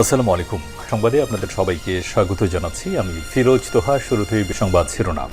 আসসালামু আলাইকুম সংবাদে আপনাদের সবাইকে স্বাগত জানাচ্ছি। আমি ফিরোজ তোহা, শুরুতেই সংবাদ শিরোনাম।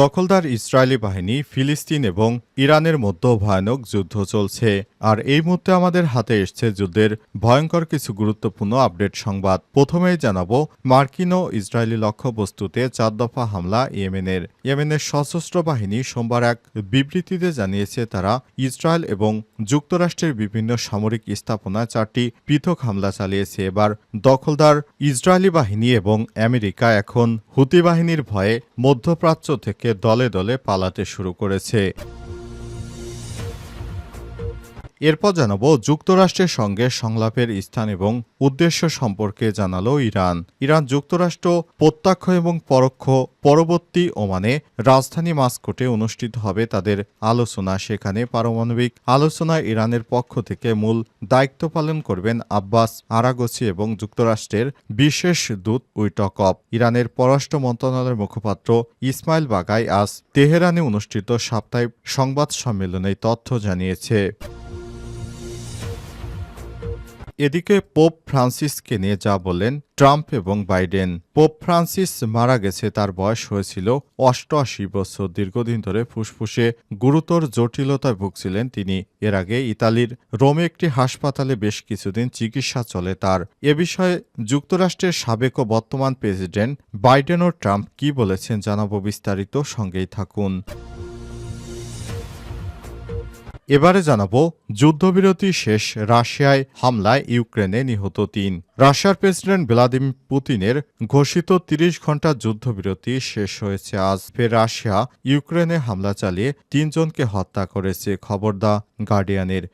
দখলদার ইসরায়েলি বাহিনী, ফিলিস্তিন এবং ইরানের মধ্যে ভয়ানক যুদ্ধ চলছে। আর এই মুহূর্তে আমাদের হাতে এসছে যুদ্ধের ভয়ঙ্কর কিছু গুরুত্বপূর্ণ আপডেট সংবাদ। প্রথমেই জানাব, মার্কিন ও ইসরায়েলি লক্ষ্যবস্তুতে চার দফা হামলা ইয়েমেনের। ইয়েমেনের সশস্ত্র বাহিনী সোমবার এক বিবৃতিতে জানিয়েছে, তারা ইসরায়েল এবং যুক্তরাষ্ট্রের বিভিন্ন সামরিক স্থাপনায় চারটি পৃথক হামলা চালিয়েছে। এবার দখলদার ইসরায়েলি বাহিনী এবং আমেরিকা এখন হুতি বাহিনীর ভয়ে মধ্যপ্রাচ্য থেকে দলে দলে পালাতে শুরু করেছে। এরপর জানাব যুক্তরাষ্ট্রের সঙ্গে সংলাপের স্থান এবং উদ্দেশ্য সম্পর্কে জানালো ইরান। ইরান যুক্তরাষ্ট্র, প্রত্যক্ষ এবং পরোক্ষ, পরবর্তী ওমানে রাজধানী মাস্কোটে অনুষ্ঠিত হবে তাদের আলোচনা। সেখানে পারমাণবিক আলোচনায় ইরানের পক্ষ থেকে মূল দায়িত্ব পালন করবেন আব্বাস আরাগোসি এবং যুক্তরাষ্ট্রের বিশেষ দূত উইটকপ। ইরানের পররাষ্ট্র মন্ত্রণালয়ের মুখপাত্র ইসমাইল বাগাই আজ তেহরানে অনুষ্ঠিত সাপ্তাহিক সংবাদ সম্মেলনে তথ্য জানিয়েছে। এদিকে পোপ ফ্রান্সিসকে নিয়ে যা বললেন ট্রাম্প এবং বাইডেন। পোপ ফ্রান্সিস মারা গেছে, তার বয়স হয়েছিল অষ্টআশি বছর। দীর্ঘদিন ধরে ফুসফুসে গুরুতর জটিলতায় ভুগছিলেন তিনি। এর আগে ইতালির রোমে একটি হাসপাতালে বেশ কিছুদিন চিকিৎসা চলে তার। এ বিষয়ে যুক্তরাষ্ট্রের সাবেক ও বর্তমান প্রেসিডেন্ট বাইডেন ও ট্রাম্প কি বলেছেন জানাব বিস্তারিত সঙ্গেই থাকুন। এবারে জানাব, যুদ্ধবিরতি শেষ, রাশিয়ায় হামলায় ইউক্রেনে নিহত তিন। রাশিয়ার প্রেসিডেন্ট ভ্লাদিমির পুতিনের ঘোষিত ৩০ ঘণ্টা যুদ্ধবিরতি শেষ হয়েছে আজ। ফের রাশিয়া ইউক্রেনে হামলা চালিয়ে তিনজনকে হত্যা করেছে খবর দা গার্ডিয়ানের।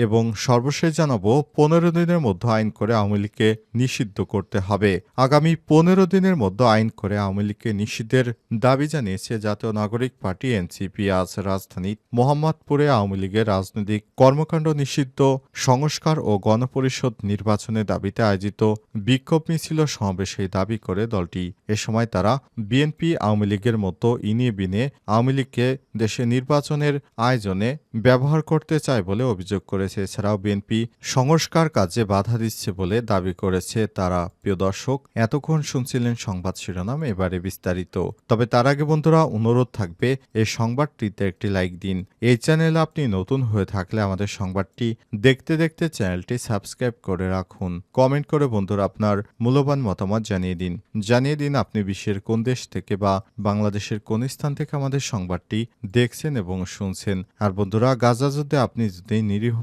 এবং সর্বশেষ জানাব, পনেরো দিনের মধ্যে আইন করে আওয়ামী লীগকে নিষিদ্ধ করতে হবে। আগামী পনেরো দিনের মধ্যে আইন করে আওয়ামী লীগকে নিষিদ্ধের দাবি জানিয়েছে জাতীয় নাগরিক পার্টি এনসিপি। আজ রাজধানী মোহাম্মদপুরে আওয়ামী লীগের রাজনৈতিক কর্মকাণ্ড নিষিদ্ধ, সংস্কার ও গণপরিষদ নির্বাচনের দাবিতে আয়োজিত বিক্ষোভ মিছিল সমাবেশে দাবি করে দলটি। এ সময় তারা বিএনপি, আওয়ামী লীগের মতো ইনিয়ে বিনে আওয়ামী লীগকে দেশে নির্বাচনের আয়োজনে ব্যবহার করতে চায় বলে অভিযোগ করেছে। এছাড়াও বিএনপি সংস্কার কাজে বাধা দিচ্ছে বলে দাবি করেছে তারা। প্রিয় দর্শক, এতক্ষণ শুনছিলেন সংবাদ শিরোনাম, এবারে বিস্তারিত। তবে তার আগে বন্ধুরা, অনুরোধ থাকবে, এই সংবাদটিতে একটি লাইক দিন। এই চ্যানেলে আপনি নতুন হয়ে থাকলে আমাদের সংবাদটি দেখতে দেখতে চ্যানেলটি সাবস্ক্রাইব করে রাখুন। কমেন্ট করে বন্ধুরা আপনার মূল্যবান মতামত জানিয়ে দিন। জানিয়ে দিন আপনি বিশ্বের কোন দেশ থেকে বা বাংলাদেশের কোন স্থান থেকে আমাদের সংবাদটি দেখছেন এবং শুনছেন। আর বন্ধুরা, গাজা যুদ্ধে আপনি যদি নিরীহ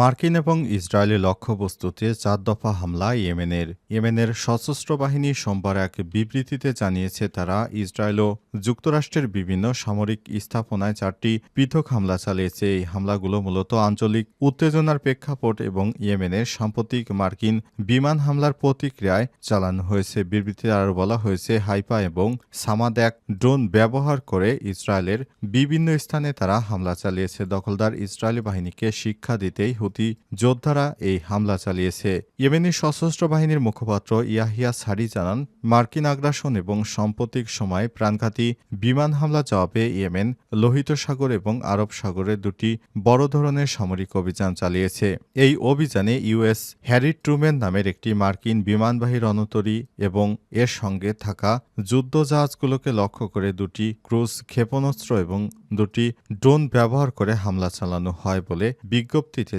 মার্কিন এবং ইসরায়েলি লক্ষ্যবস্তুতে চার দফা হামলা ইয়েমেনের। ইয়েমেনের সশস্ত্র বাহিনী সোমবার এক বিবৃতিতে জানিয়েছে, তারা ইসরায়েল ও যুক্তরাষ্ট্রের বিভিন্ন সামরিক স্থাপনায় চারটি পৃথক হামলা চালিয়েছে। এই হামলাগুলো মূলত আঞ্চলিক উত্তেজনার প্রেক্ষাপট এবং ইয়েমেনের সাম্প্রতিক মার্কিন বিমান হামলার প্রতিক্রিয়ায় চালানো হয়েছে। বিবৃতিতে আরও বলা হয়েছে হাইপা এবং সামাদ এক ড্রোন ব্যবহার করে ইসরায়েলের বিভিন্ন স্থানে তারা হামলা চালিয়েছে। দখলদার ইসরায়েলি বাহিনীকে শিক্ষা দিতেই হুতি যোদ্ধারা এই হামলা চালিয়েছে। ইয়েমেনি সশস্ত্র বাহিনীর মুখপাত্র ইয়াহিয়া সারি জানান, মার্কিন আগ্রাসন এবং সাম্প্রতিক সময়ে প্রাণঘাতী বিমান হামলা জবাবে ইয়েমেন লোহিত সাগর এবং আরব সাগরে দুটি বড় ধরনের সামরিক অভিযান চালিয়েছে। এই অভিযানে ইউএস হ্যারি ট্রুম্যান নামের একটি মার্কিন বিমানবাহী রণতরী এবং এর সঙ্গে থাকা যুদ্ধজাহাজগুলোকে লক্ষ্য করে দুটি ক্রুজ ক্ষেপণাস্ত্র এবং দুটি ড্রোন ব্যবহার করে হামলা চালানো হয় বলে বিজ্ঞপ্তিতে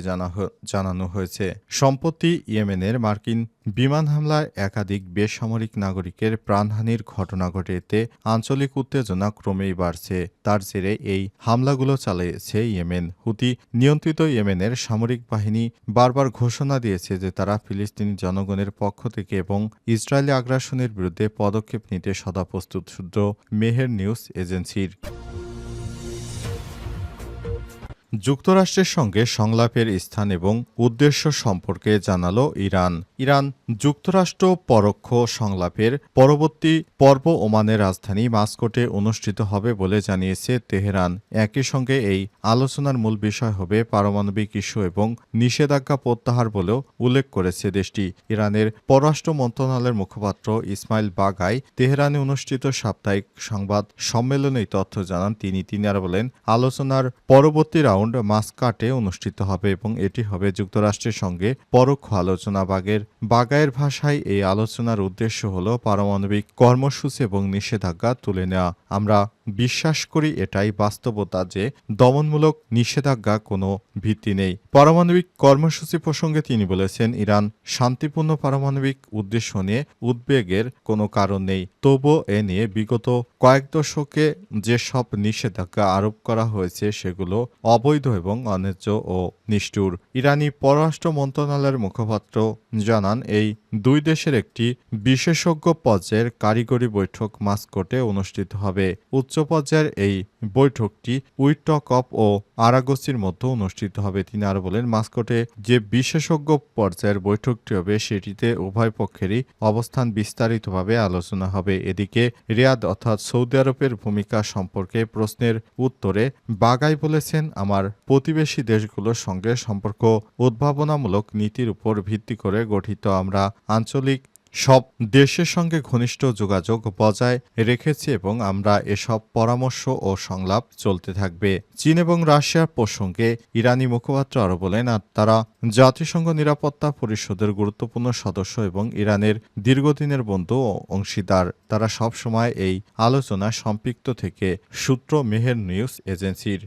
জানানো হয়েছে। সম্প্রতি ইয়েমেনের মার্কিন বিমান হামলায় একাধিক বেসামরিক নাগরিকের প্রাণহানির ঘটনা ঘটেতে আঞ্চলিক উত্তেজনা ক্রমেই বাড়ছে। তার জেরে এই হামলাগুলো চালিয়েছে ইয়েমেন। হুতি নিয়ন্ত্রিত ইয়েমেনের সামরিক বাহিনী বারবার ঘোষণা দিয়েছে যে তারা ফিলিস্তিনি জনগণের পক্ষ থেকে এবং ইসরায়েলি আগ্রাসনের বিরুদ্ধে পদক্ষেপ নিতে সদা প্রস্তুত মেহের নিউজ এজেন্সির। যুক্তরাষ্ট্রের সঙ্গে সংলাপের স্থান এবং উদ্দেশ্য সম্পর্কে জানালো ইরান। ইরান যুক্তরাষ্ট্র পরোক্ষ সংলাপের পরবর্তী পর্ব ওমানের রাজধানী মাস্কোটে অনুষ্ঠিত হবে বলে জানিয়েছে তেহরান। একই সঙ্গে এই আলোচনার মূল বিষয় হবে পারমাণবিক ইস্যু এবং নিষেধাজ্ঞা প্রত্যাহার বলেও উল্লেখ করেছে দেশটি। ইরানের পররাষ্ট্র মন্ত্রণালয়ের মুখপাত্র ইসমাইল বাগাই তেহরানে অনুষ্ঠিত সাপ্তাহিক সংবাদ সম্মেলনে তথ্য জানান। তিনি তিনি আর বলেন, আলোচনার পরবর্তী রাউন্ড মাস্কাটে অনুষ্ঠিত হবে এবং এটি হবে যুক্তরাষ্ট্রের সঙ্গে পরোক্ষ আলোচনা বাগের। বাগায়ের ভাষায় এই আলোচনার উদ্দেশ্য হল পারমাণবিক কর্মসূচি এবং নিষেধাজ্ঞা তুলে নেওয়া। আমরা বিশ্বাস করি এটাই বাস্তবতা যে দমনমূলক নিষেধাজ্ঞা কোনো ভিত্তি নেই। পারমাণবিক কর্মসূচি প্রসঙ্গে তিনি বলেছেন, ইরান শান্তিপূর্ণ পারমাণবিক উদ্দেশ্য নিয়ে উদ্বেগের কোনো কারণ নেই। তবুও এ নিয়ে বিগত কয়েক দশকে যেসব নিষেধাজ্ঞা আরোপ করা হয়েছে, সেগুলো অবৈধ এবং অন্যায্য ও নিষ্ঠুর। ইরানি পররাষ্ট্র মন্ত্রণালয়ের মুখপাত্র জানান, এই দুই দেশের একটি বিশেষজ্ঞ পর্যায়ের কারিগরি বৈঠক মাস্কোটে অনুষ্ঠিত হবে। উচ্চ পর্যায়ের এই বৈঠকটি উইটকপ ও আরাগোসির মধ্যে অনুষ্ঠিত হবে। তিনি আরও বলেন, মাস্কোটে যে বিশেষজ্ঞ পর্যায়ের বৈঠকটি হবে, সেটিতে উভয় পক্ষেরই অবস্থান বিস্তারিতভাবে আলোচনা হবে। এদিকে রিয়াদ অর্থাৎ সৌদি আরবের ভূমিকা সম্পর্কে প্রশ্নের উত্তরে বাগাই বলেছেন, আমার প্রতিবেশী দেশগুলোর সঙ্গে সম্পর্ক উদ্ভাবনামূলক নীতির উপর ভিত্তি করে গঠিত। আমরা আঞ্চলিক সব দেশের সঙ্গে ঘনিষ্ঠ যোগাযোগ বজায় রেখেছি এবং আমরা এসব পরামর্শ ও সংলাপ চলতে থাকবে। চীন এবং রাশিয়ার প্রসঙ্গে ইরানি মুখপাত্র আরও বলেন, আর তারা জাতিসংঘ নিরাপত্তা পরিষদের গুরুত্বপূর্ণ সদস্য এবং ইরানের দীর্ঘদিনের বন্ধু ও অংশীদার। তারা সবসময় এই আলোচনায় সম্পৃক্ত থেকে সূত্র মেহের নিউজ এজেন্সির।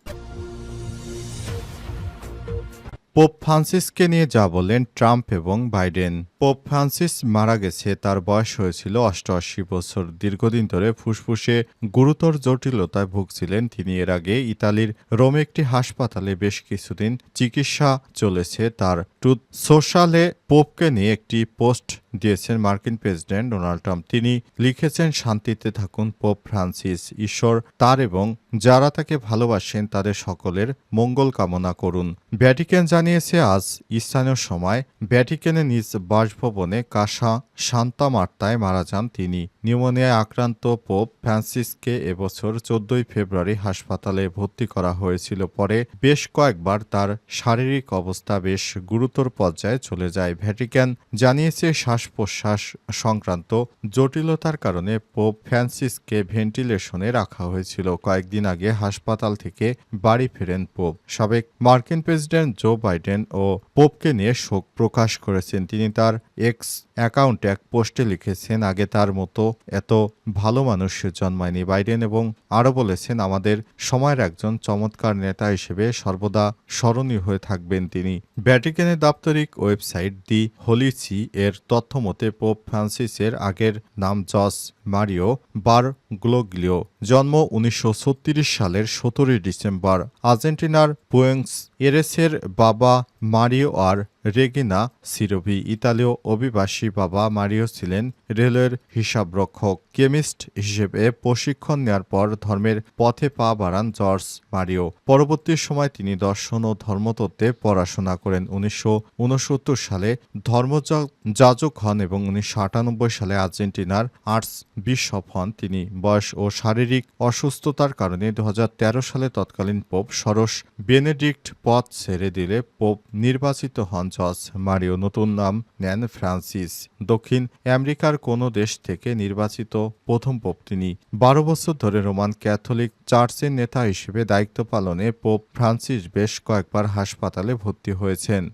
পোপ ফ্রান্সিসকে নিয়ে যা বললেন ট্রাম্প এবং বাইডেন। পোপ ফ্রান্সিস মারা গেছে, তার বয়স হয়েছিল অষ্টআশি বছর। দীর্ঘদিন ধরে ফুসফুসে গুরুতর জটিলতায় ভুগছিলেন তিনি। এর আগে ইতালির রোমে একটি হাসপাতালে বেশ কিছুদিন চিকিৎসা চলেছে। তার টুথ সোশ্যালে পোপকে নিয়ে একটি পোস্ট দিয়েছেন মার্কিন প্রেসিডেন্ট ডোনাল্ড ট্রাম্প। তিনি লিখেছেন, শান্তিতে থাকুন, পোপ ফ্রান্সিস, ঈশ্বর তার এবং যারা তাকে ভালোবাসেন তাদের সকলের মঙ্গল কামনা করুন। ভ্যাটিকান জানিয়েছে, আজ স্থানীয় সময় ভ্যাটিকানে নিজ বাসভবনে কাসা শান্তা মার্তায় মারা যান তিনি। নিউমোনিয়ায় আক্রান্ত পোপ ফ্রান্সিসকে এবছর চোদ্দই ফেব্রুয়ারি হাসপাতালে ভর্তি করা হয়েছিল। পরে বেশ কয়েকবার তার শারীরিক অবস্থা বেশ গুরুতর পর্যায়ে চলে যায়। ভ্যাটিকান জানিয়েছে শ্বাস প্রশ্বাস সংক্রান্ত জটিলতার কারণে পোপ ফ্রান্সিসকে ভেন্টিলেশনে রাখা হয়েছিল। কয়েকদিন আগে হাসপাতাল থেকে বাড়ি ফেরেন পোপ। সাবেক মার্কিন প্রেসিডেন্ট জো বাইডেন ও পোপকে নিয়ে শোক প্রকাশ করেছেন। তিনি তার এক্স অ্যাকাউন্টে এক পোস্টে লিখেছেন, আগে তার মতো এত ভালো মানুষ জন্মায়নি। বাইডেন এবং আরও বলেছেন, আমাদের সময়ের একজন চমৎকার নেতা হিসেবে সর্বদা স্মরণীয় হয়ে থাকবেন তিনি। ভ্যাটিকানের দাপ্তরিক ওয়েবসাইট দি হোলিসি এর তথ্য মতে পোপ ফ্রান্সিসের আগের নাম জস মারিও বার গ্লোগলিও জন্ম উনিশশো ছত্রিশ সালের সতেরোই ডিসেম্বর। আর্জেন্টিনার বুয়েন্স এরেসের বাবা মারিও আর রেগিনা সিরোভি, ইতালীয় অভিবাসী বাবা মারিও ছিলেন রেলের হিসাবরক্ষক। কেমিস্ট হিসেবে প্রশিক্ষণ নেওয়ার পর ধর্মের পথে পা বাড়ান জর্জ মারিও। পরবর্তী সময় তিনি দর্শন ও ধর্মতত্ত্বে পড়াশোনা করেন। উনিশশো উনসত্তর সালে ধর্মযাজক হন এবং উনিশশো আটানব্বই সালে আর্জেন্টিনার আর্টস বিশপ হন। তিনি বয়স ও শারীরিক অসুস্থতার কারণে দু হাজার তেরো সালে তৎকালীন পোপ সরস বেনেডিক্ট পদ ছেড়ে দিলে পোপ নির্বাচিত হন জর্জ মারিও। নতুন নাম নেন ফ্রান্সিস। দক্ষিণ আমেরিকার কোনো দেশ থেকে নির্বাচিত প্রথম পোপ তিনি। বারো বছর ধরে রোমান ক্যাথলিক চার্চের নেতা হিসেবে দায়িত্ব পালনে পোপ ফ্রান্সিস বেশ কয়েকবার হাসপাতালে ভর্তি হয়েছেন।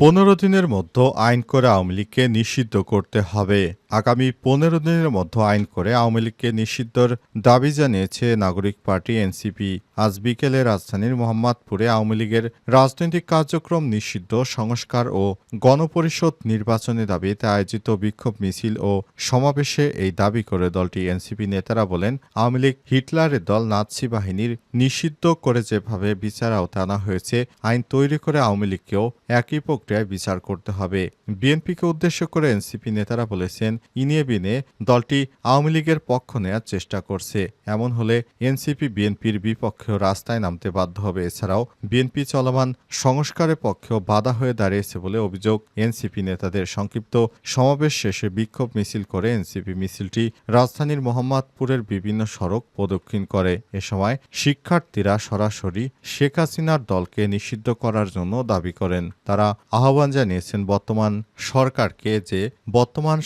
পনেরো দিনের মধ্যে আইন করে আওয়ামী লীগকে নিষিদ্ধ করতে হবে। আগামী পনেরো দিনের মধ্যে আইন করে আওয়ামী লীগকে নিষিদ্ধর দাবি জানিয়েছে নাগরিক পার্টি এনসিপি। আজ বিকেলে রাজধানীর মোহাম্মদপুরে আওয়ামী লীগের রাজনৈতিক কার্যক্রম নিষিদ্ধ, সংস্কার ও গণপরিষদ নির্বাচনের দাবিতে আয়োজিত বিক্ষোভ মিছিল ও সমাবেশে এই দাবি করে দলটি। এনসিপি নেতারা বলেন, আওয়ামী লীগ হিটলারের দল নাৎসি বাহিনীর নিষিদ্ধ করে যেভাবে বিচার আওতায় আনা হয়েছে, আইন তৈরি করে আওয়ামী লীগকেও একই প্রক্রিয়ায় বিচার করতে হবে। বিএনপিকে উদ্দেশ্য করে এনসিপি নেতারা বলেছেন ইনিয়ে বিনে দলটি আওয়ামী লীগের পক্ষ নেয়ার চেষ্টা করছে। এমন হলে এনসিপি, বিএনপির বিপক্ষেও রাস্তায় নামতে বাধ্য হবে। এছাড়াও বিএনপি চলমান সংস্কারের পক্ষেও বাধা হয়ে দাঁড়িয়েছে বলে অভিযোগ এনসিপি নেতাদের। সংক্ষিপ্ত সমাবেশ শেষে বিক্ষোভ মিছিল করে এনসিপি মিছিলটি রাজধানীর মোহাম্মদপুরের বিভিন্ন সড়ক প্রদক্ষিণ করে। এ সময় শিক্ষার্থীরা সরাসরি শেখ হাসিনার দলকে নিষিদ্ধ করার জন্য দাবি করেন। তারা আহ্বান জানিয়েছেন, বর্তমান সরকারকে যে বর্তমান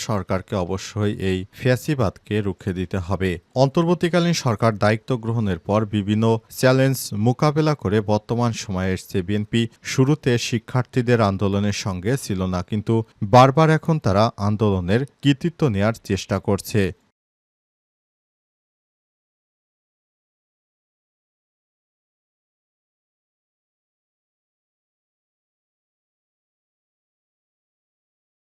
সরকারকে অবশ্যই এই ফ্যাসিবাদকে রুখে দিতে হবে। অন্তর্বর্তীকালীন সরকার দায়িত্ব গ্রহণের পর বিভিন্ন চ্যালেঞ্জ মোকাবেলা করে বর্তমান সময়ে এসছে বিএনপি। শুরুতে শিক্ষার্থীদের আন্দোলনের সঙ্গে ছিল না, কিন্তু বারবার এখন তারা আন্দোলনের কৃতিত্ব নেয়ার চেষ্টা করছে।